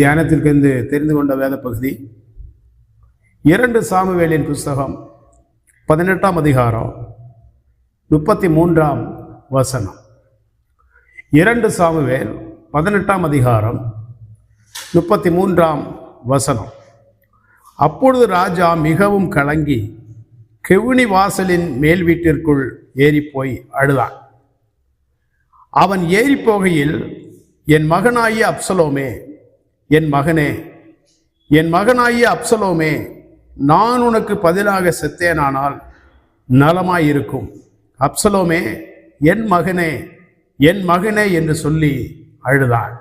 தியானத்திற்கென்று தெரிந்து கொண்ட வேத பகுதி. இரண்டு சாமுவேலின் புஸ்தகம் பதினெட்டாம் அதிகாரம் முப்பத்தி மூன்றாம் வசனம். இரண்டு சாமுவேல் பதினெட்டாம் அதிகாரம் முப்பத்தி மூன்றாம் வசனம். அப்பொழுது ராஜா மிகவும் கலங்கி கெவுனி வாசலின் மேல் வீட்டிற்குள் ஏறிப்போய் அழுதான். அவன் ஏறி போகையில் என் மகனாகிய அப்சலோமே என் மகனே என் மகனாகிய அப்சலோமே நான் உனக்கு பதிலாக செத்தேனானால் நலமாயிருக்கும் அப்சலோமே என் மகனே என் மகனே என்று சொல்லி அழுதான்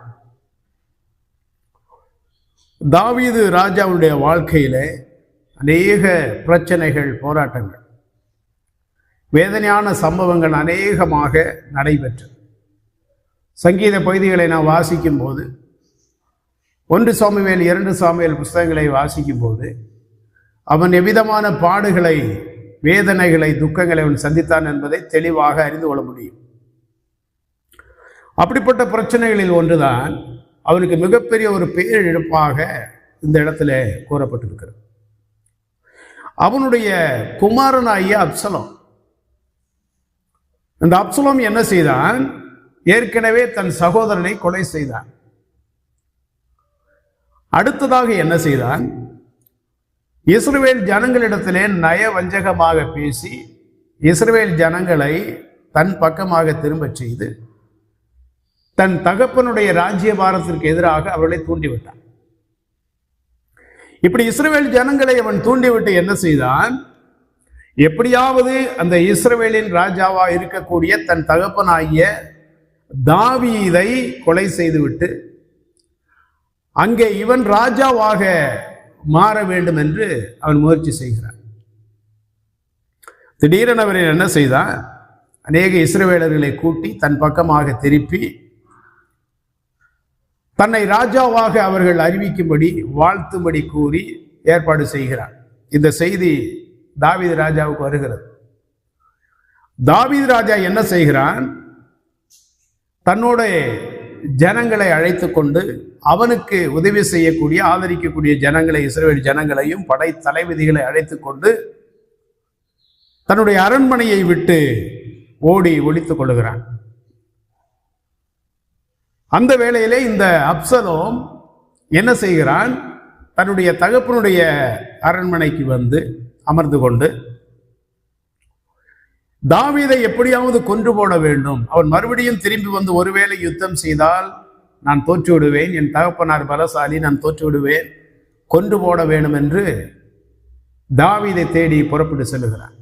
தாவீது ராஜாவுடைய வாழ்க்கையில் அநேக பிரச்சனைகள் போராட்டங்கள் வேதனையான சம்பவங்கள் அநேகமாக நடைபெற்றது. சங்கீத பகுதிகளை நான் வாசிக்கும் போது ஒன்று சாமுவேல் இரண்டு சாமுவேல் புஸ்தகங்களை வாசிக்கும் போது அவன் எவ்விதமான பாடுகளை வேதனைகளை துக்கங்களை அவன் சந்தித்தான் என்பதை தெளிவாக அறிந்து கொள்ள முடியும். அப்படிப்பட்ட பிரச்சனைகளில் ஒன்றுதான் அவனுக்கு மிகப்பெரிய ஒரு பேரிழப்பாக இந்த இடத்துல கூறப்பட்டிருக்கிறது. அவனுடைய குமாரனாகிய அப்சலம். இந்த அப்சலம் என்ன செய்தான்? ஏற்கனவே தன் சகோதரனை கொலை செய்தான். அடுத்ததாக என்ன செய்தான்? இஸ்ரேல் ஜனங்களிடத்திலே நயவஞ்சகமாக பேசி இஸ்ரேல் ஜனங்களை தன் பக்கமாக திரும்பச் செய்து தன் தகப்பனுடைய ராஜ்யபாரத்திற்கு எதிராக அவர்களை தூண்டிவிட்டான். இப்படி இஸ்ரேல் ஜனங்களை அவன் தூண்டிவிட்டு என்ன செய்தான்? எப்படியாவது அந்த இஸ்ரேலின் ராஜாவா இருக்கக்கூடிய தன் தகப்பனாகிய தாவீதை கொலை செய்துவிட்டு அங்கே இவன் ராஜாவாக மாற வேண்டும் என்று அவன் முயற்சி செய்கிறான். திடீரென அவரை என்ன செய்தான்? அநேக இஸ்ரவேலர்களை கூட்டி தன் பக்கமாக திருப்பி தன்னை ராஜாவாக அவர்கள் அறிவிக்கும்படி வாழ்த்தும்படி கூறி ஏற்பாடு செய்கிறான். இந்த செய்தி தாவித ராஜாவுக்கு வருகிறது. தாவித ராஜா என்ன செய்கிறான்? தன்னோட ஜனங்களை அழைத்து கொண்டு அவனுக்கு உதவி செய்யக்கூடிய ஆதரிக்கக்கூடிய ஜனங்களை இஸ்ரேல் ஜனங்களையும் படை தலைவிதிகளை அழைத்து கொண்டு தன்னுடைய அரண்மனையை விட்டு ஓடி ஒழித்துக் கொள்ளுகிறான் அந்த வேளையிலே இந்த அப்சலோம் என்ன செய்கிறான்? தன்னுடைய தகப்பனுடைய அரண்மனைக்கு வந்து அமர்ந்து கொண்டு தாவீதை எப்படியாவது கொன்று போட வேண்டும். அவன் மறுபடியும் திரும்பி வந்து ஒருவேளை யுத்தம் செய்தால் நான் தோற்று விடுவேன் என் தகப்பனார் பலசாலி நான் தோற்று விடுவேன் கொன்று போட வேண்டும் என்று தாவீதை தேடி புறப்பட்டு செல்லுகிறான்.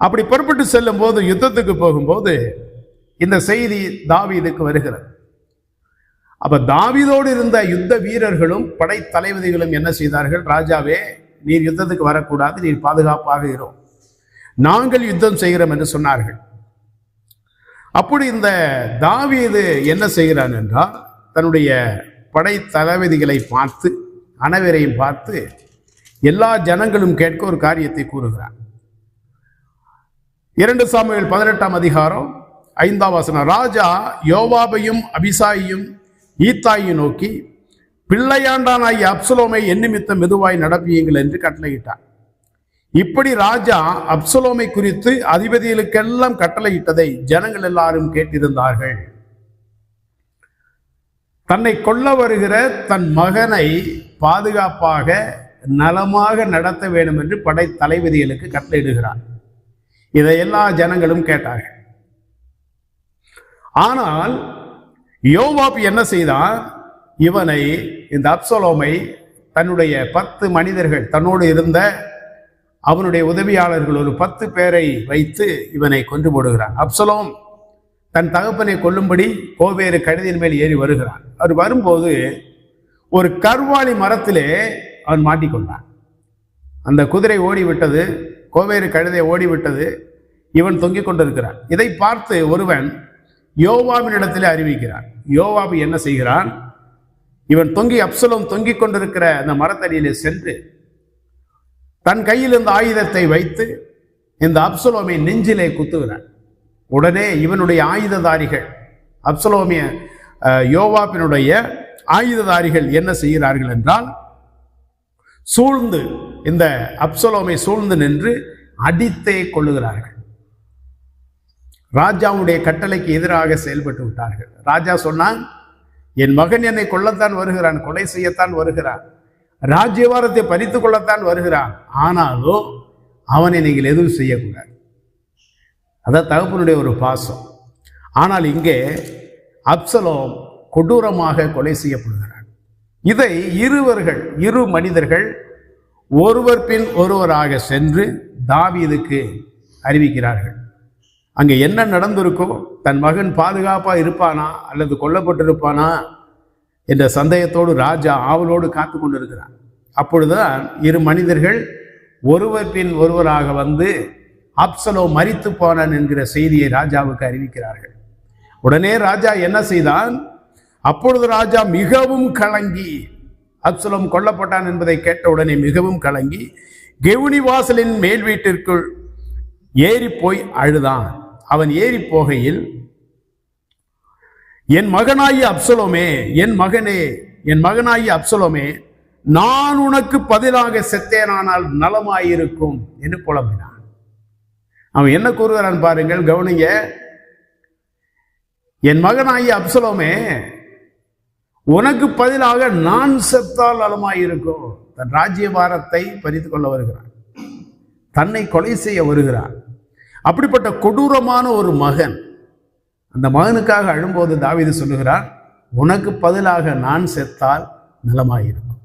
அப்படி புறப்பட்டு செல்லும் போது யுத்தத்துக்கு போகும்போது இந்த செய்தி தாவீதுக்கு வருகிறது. அப்ப தாவீதோடு இருந்த யுத்த வீரர்களும் படை தளபதிகளும் என்ன செய்தார்கள்? ராஜாவே நீர் யுத்தத்துக்கு வரக்கூடாது நீர் பாதுகாப்பாக இருக்கும் நாங்கள் யுத்தம் செய்கிறோம் என்று சொன்னார்கள். அப்படி இந்த தாவீது என்ன செய்கிறான் என்றால் தன்னுடைய படை தளபதிகளை பார்த்து அனைவரையும் பார்த்து எல்லா ஜனங்களும் கேட்க ஒரு காரியத்தை கூறுகிறான் இரண்டு சாமியில் பதினெட்டாம் அதிகாரம் ஐந்தாம் வசனம். ராஜா யோவாபையும் அபிசாயையும் ஈத்தாயையும் நோக்கி பிள்ளையாண்டானாய் அப்சலோமை எண்ணிமித்த மெதுவாய் நடப்பியுங்கள் என்று கட்டளையிட்டார். இப்படி ராஜா அப்சலோமை குறித்து அதிபதிகளுக்கெல்லாம் கட்டளையிட்டதை ஜனங்கள் எல்லாரும் கேட்டிருந்தார்கள். தன்னை கொல்ல வருகிற தன் மகனை பாதுகாப்பாக நலமாக நடத்த வேண்டும் என்று படை தளபதிகளுக்கு கட்டளையிடுகிறார் இதை எல்லா ஜனங்களும் கேட்டார்கள். ஆனால் யோவாப் என்ன செய்தான் இவனை இந்த அப்சலோமை தன்னுடைய பத்து மனிதர்கள் தன்னோடு இருந்த அவனுடைய உதவியாளர்கள் ஒரு பத்து பேரை வைத்து இவனை கொன்று போடுகிறான். அப்சலோம் தன் தகப்பனை கொல்லும்படி கோவேறு கழுதின் மேல் ஏறி வருகிறான். அவர் வரும்போது ஒரு கருவாளி மரத்திலே அவன் மாட்டிக்கொண்டான். அந்த குதிரை ஓடிவிட்டது கோவேறு கழுதை ஓடிவிட்டது இவன் தொங்கிக் கொண்டிருக்கிறான். இதை பார்த்து ஒருவன் யோவாவின் இடத்திலே அறிவிக்கிறான். யோவாபு என்ன செய்கிறான்? இவன் தொங்கி அப்சலோம் தொங்கிக் கொண்டிருக்கிற அந்த மரத்தடியிலே சென்று தன் கையில் இருந்த ஆயுதத்தை வைத்து இந்த அப்சலோமை நெஞ்சிலே குத்துகிறான். உடனே இவனுடைய ஆயுததாரிகள் அப்சலோமிய யோவாப்பினுடைய ஆயுததாரிகள் என்ன செய்கிறார்கள் என்றால் சூழ்ந்து இந்த அப்சலோமை சூழ்ந்து நின்று அடித்தே கொள்ளுகிறார்கள். ராஜாவுடைய கட்டளைக்கு எதிராக செயல்பட்டு விட்டார்கள். ராஜா சொன்னான் என் மகன் என்னை கொல்லத்தான் வருகிறான் கொலை செய்யத்தான் வருகிறான். ராஜ்யவாரத்தை பறித்து கொள்ளத்தான் வருகிறான். ஆனாலும் அவனை நீங்கள் எதுவும் செய்யக்கூடாது. அதான் தகப்பனுடைய ஒரு பாசம். ஆனால் இங்கே அப்சலோம் கொடூரமாக கொலை செய்யப்படுகிறான். இதை இருவர்கள் இரு மனிதர்கள் ஒருவர் பின் ஒருவராக சென்று தாவீதுக்கு அறிவிக்கிறார்கள். அங்கே என்ன நடந்திருக்கோ தன் மகன் பாதுகாப்பாக இருப்பானா அல்லது கொல்லப்பட்டிருப்பானா என்ற சந்தேகத்தோடு ராஜா ஆவலோடு காத்து கொண்டிருக்கிறார். அப்பொழுதுதான் இரு மனிதர்கள் ஒருவர் பின் ஒருவராக வந்து அப்சலோ மறித்து போனான் என்கிற செய்தியை ராஜாவுக்கு அறிவிக்கிறார்கள். உடனே ராஜா என்ன செய்தான்? அப்பொழுது ராஜா மிகவும் கலங்கி அப்சலோம் கொல்லப்பட்டான் என்பதை கேட்ட உடனே மிகவும் கலங்கி கெவுனி வாசலின் மேல் வீட்டிற்குள் ஏறி போய் அழுதான். அவன் ஏறி போகையில் என் மகனாகி அப்சலோமே என் மகனே என் மகனாகி அப்சலோமே நான் உனக்கு பதிலாக செத்தேனானால் நலமாயிருக்கும் என்று புலம்பினான். அவன் என்ன கூறுகிறான் பாருங்கள் கவனிங்க. என் மகனாகி அப்சலோமே உனக்கு பதிலாக நான் செத்தால் நலமாயிருக்கும். தன் ராஜ்யபாரத்தை பறித்து கொள்ள வருகிறான். தன்னை கொலை செய்ய வருகிறான். அப்படிப்பட்ட கொடூரமான ஒரு மகன் அந்த மகனுக்காக அழும்போது தாவீது சொல்லுகிறான் உனக்கு பதிலாக நான் செத்தால் நலமாயிருக்கும்.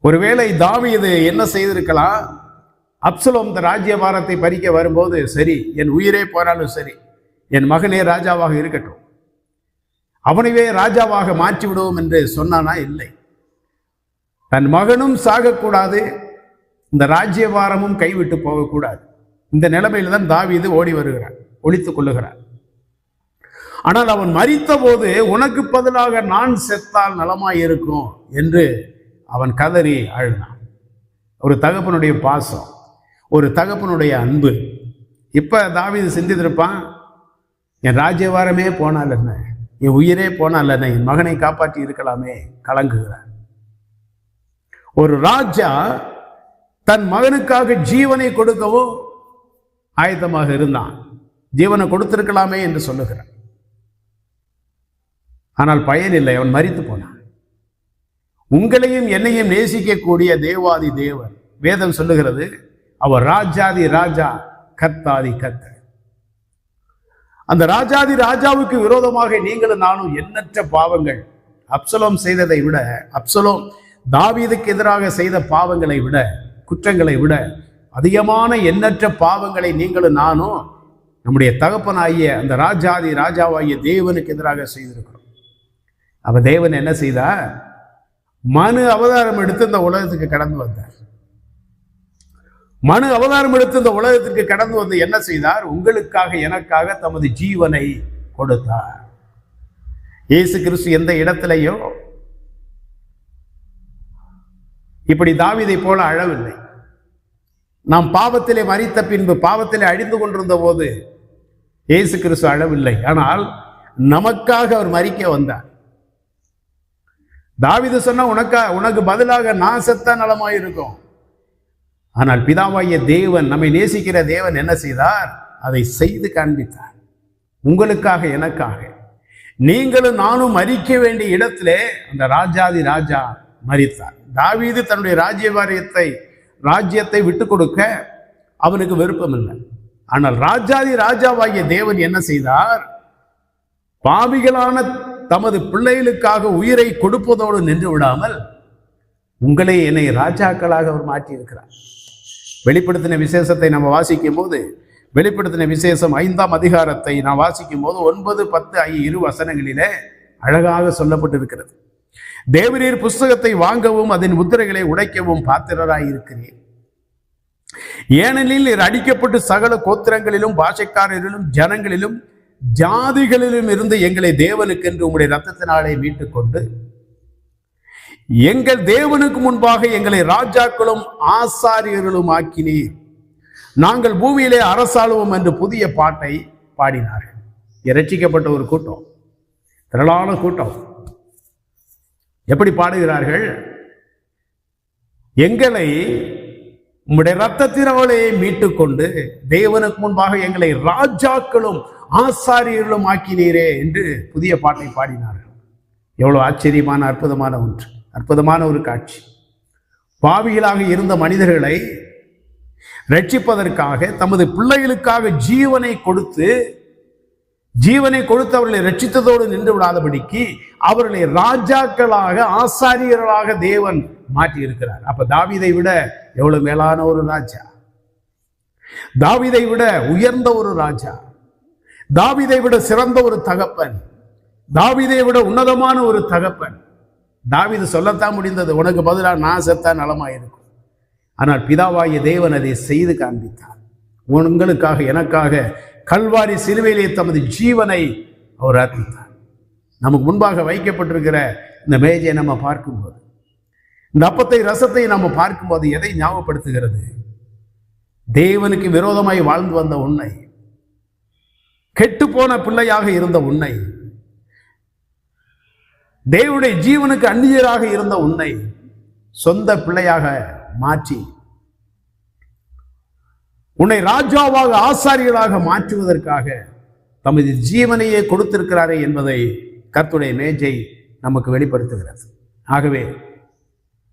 ஒருவேளை தாவிது என்ன செய்திருக்கலாம்? அப்சலோம் இந்த ராஜ்யபாரத்தை பறிக்க வரும்போது சரி என் உயிரே போனாலும் சரி என் மகனே ராஜாவாக இருக்கட்டும். அவனைவே ராஜாவாக மாற்றி விடுவோம் என்று சொன்னானா? இல்லை. தன் மகனும் சாகக்கூடாது இந்த ராஜ்யபாரமும் கைவிட்டு போகக்கூடாது. இந்த நிலைமையில் தான் தாவீது ஓடி வருகிறார். ஒழித்துக் கொள்ளுகிறார். ஆனால் அவன் மறித்த போது உனக்கு பதிலாக நான் செத்தால் நலமாய் இருக்கும் என்று அவன் கதறி அழுதான். ஒரு தகப்பனுடைய பாசம் ஒரு தகப்பனுடைய அன்பு. இப்போ தாவீது சிந்தித்திருப்பான் என் ராஜ்யவாரமே போனால் என்ன என் உயிரே போனால் என்ன என் மகனை காப்பாற்றி இருக்கலாமே? கலங்குகிறான் ஒரு ராஜா தன் மகனுக்காக ஜீவனை கொடுக்கவும் ஆயத்தமாக இருந்தான். ஜீவனை கொடுத்திருக்கலாமே என்று சொல்லுகிறான். ஆனால் பயன் இல்லை அவன் மறித்து போனான். உங்களையும் என்னையும் நேசிக்கக்கூடிய தேவாதி தேவன் வேதம் சொல்லுகிறது அவர் ராஜாதி ராஜா கத்தாதி கத்த அந்த ராஜாதி ராஜாவுக்கு விரோதமாக நீங்களும் நானும் எண்ணற்ற பாவங்கள் அப்சலோம் செய்ததை விட அப்சலோம் தாவீதுக்கு எதிராக செய்த பாவங்களை விட குற்றங்களை விட அதிகமான எண்ணற்ற பாவங்களை நீங்களும் நானும் நம்முடைய தகப்பனாகிய அந்த ராஜாதி ராஜாவாகிய தேவனுக்கு எதிராக செய்திருக்கிறோம். அவ தேவன் என்ன செய்தா மனு அவதாரம் எடுத்து இந்த உலகத்துக்கு கடந்து வந்தார். மனு அவதாரம் எடுத்து இந்த உலகத்திற்கு கடந்து வந்து என்ன செய்தார்? உங்களுக்காக எனக்காக தமது ஜீவனை கொடுத்தார். இயேசு கிறிஸ்து எந்த இடத்திலேயோ இப்படி தாவிதை போல அழவில்லை. நாம் பாவத்திலே மறித்த பின்பு பாவத்திலே அழிந்து கொண்டிருந்த போது இயேசு கிறிஸ்து அழவில்லை. ஆனால் நமக்காக அவர் மறிக்க வந்தார். தாவிது சொன்னா உனக்கா உனக்கு பதிலாக நான் செத்த நலமாயிருக்கும் ஆனால் பிதாவாகிய தேவன் நம்மை நேசிக்கிற தேவன் என்ன செய்தார்? அதை செய்து காண்பித்தார். உங்களுக்காக எனக்காக. நீங்களும் நானும் மறிக்க வேண்டிய இடத்திலே அந்த ராஜாதி ராஜா மறித்தார் தாவீது தன்னுடைய ராஜ்யவாரியத்தை ராஜ்யத்தை விட்டு கொடுக்க அவனுக்கு விருப்பம் இல்லை ஆனால் ராஜாதி ராஜாவாகிய தேவன் என்ன செய்தார்? பாவிகளான தமது பிள்ளைகளுக்காக உயிரை கொடுப்பதோடு நின்று விடாமல் உங்களே என்னை ராஜாக்களாக அவர் மாற்றி இருக்கிறார் வெளிப்படுத்தின விசேஷத்தை நம்ம வாசிக்கும் போது வெளிப்படுத்தின விசேஷம் ஐந்தாம் அதிகாரத்தை நான் வாசிக்கும் போது ஒன்பது பத்து ஐ இரு வசனங்களிலே அழகாக சொல்லப்பட்டிருக்கிறது. தேவரீர் புஸ்தகத்தை வாங்கவும் அதன் முத்திரைகளை உடைக்கவும் பாத்திரராய் இருக்கிறேன் ஏனெனில் இது அடிக்கப்பட்டு சகல கோத்திரங்களிலும் பாஷைக்காரரிலும் ஜனங்களிலும் ஜாதிகளிலும் இருந்து எங்களை தேவனுக்கென்று உங்களுடைய ரத்தத்தினாலே மீட்டுக் கொண்டு எங்கள் தேவனுக்கு முன்பாக எங்களை ராஜாக்களும் ஆசாரியர்களும் ஆக்கினீர். நாங்கள் பூமியிலே அரசாளுவோம் என்று புதிய பாட்டை பாடினார்கள். இரட்சிக்கப்பட்ட ஒரு கூட்டம் திரளான கூட்டம். எப்படி பாடுகிறார்கள்? எங்களை உங்களுடைய ரத்தத்தினாலே மீட்டுக்கொண்டு தேவனுக்கு முன்பாக எங்களை ராஜாக்களும் ஆசாரியர்களும் ஆக்கினீரே என்று புதிய பாட்டை பாடினார்கள். எவ்வளவு ஆச்சரியமான அற்புதமான ஒன்று. அற்புதமான ஒரு காட்சி. பாவிகளாக இருந்த மனிதர்களை ரட்சிப்பதற்காக தமது பிள்ளைகளுக்காக ஜீவனை கொடுத்து ஜீவனை கொடுத்து அவர்களை ரட்சித்ததோடு நின்று விடாதபடிக்கு அவர்களை ராஜாக்களாக ஆசாரியர்களாக தேவன் மாற்றி இருக்கிறார் அப்ப தாவிதை விட எவ்வளவு மேலான ஒரு ராஜா? தாவிதை விட உயர்ந்த ஒரு ராஜா. தாவிதை விட சிறந்த ஒரு தகப்பன். தாவிதை விட உன்னதமான ஒரு தகப்பன். தாவிது சொல்லத்தான் முடிந்தது உனக்கு பதிலாக நான் செத்தா நலமாயிருக்கும். ஆனால் பிதாவாகிய தேவன் அதை செய்து காண்பித்தார். உங்களுக்காக எனக்காக கல்வாரி சிலுவையிலே தமது ஜீவனை அவர் அர்ப்பித்தார். நமக்கு முன்பாக வைக்கப்பட்டிருக்கிற இந்த மேஜையை நம்ம பார்க்கும்போது இந்த அப்பத்தை ரசத்தை நம்ம பார்க்கும்போது எதை ஞாபகப்படுத்துகிறது? தேவனுக்கு விரோதமாய் வாழ்ந்து வந்த உன்னை கெட்டுப்போன பிள்ளையாக இருந்த உன்னை தேவனுடைய ஜீவனுக்கு அந்நியராக இருந்த உன்னை சொந்த பிள்ளையாக மாற்றி உன்னை ராஜாவாக ஆசாரியராக மாற்றுவதற்காக தமது ஜீவனையே கொடுத்திருக்கிறாரே என்பதை கர்த்துடைய மேஜை நமக்கு வெளிப்படுத்துகிறது. ஆகவே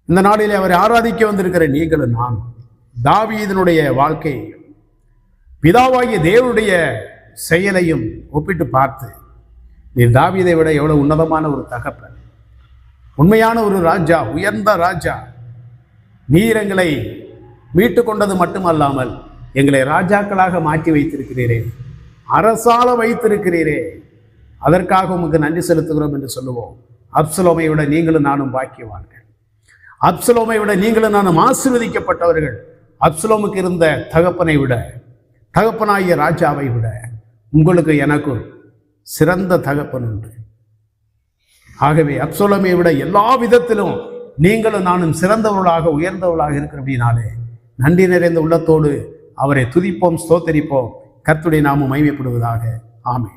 இந்த நாளிலே அவரை ஆராதிக்க வந்திருக்கிற நீங்களும் நான் தாவீதனுடைய வாழ்க்கை பிதாவாகிய தேவனுடைய செயலையும் ஒப்பிட்டு பார்த்து நீர் தாவீதை விட எவ்வளவு உன்னதமான ஒரு தகப்பன் உண்மையான ஒரு ராஜா உயர்ந்த ராஜா நீர் எங்களை மீட்டு கொண்டது மட்டுமல்லாமல் எங்களை ராஜாக்களாக மாற்றி வைத்திருக்கிறீரே. அரசால வைத்திருக்கிறீரே. அதற்காக உமக்கு நன்றி செலுத்துகிறோம் என்று சொல்லுவோம். அப்சலோமை விட நீங்களும் நானும் பாக்கியவான்கள். அப்சலோமை விட நீங்களும் நானும் ஆசீர்வதிக்கப்பட்டவர்கள். அப்சலோமுக்கு இருந்த தகப்பனை விட தகப்பனாகிய ராஜாவை விட உங்களுக்கு எனக்கும் சிறந்த தகப்பன் உண்டு. ஆகவே அப்சோலமை விட எல்லா விதத்திலும் நீங்களும் நானும் சிறந்தவர்களாக உயர்ந்தவர்களாக இருக்கிறபடினாலே நன்றி நிறைந்த உள்ளத்தோடு அவரை துதிப்போம் ஸ்தோத்தரிப்போம். கர்த்துடைய நாமம் மைமைப்படுவதாக ஆமை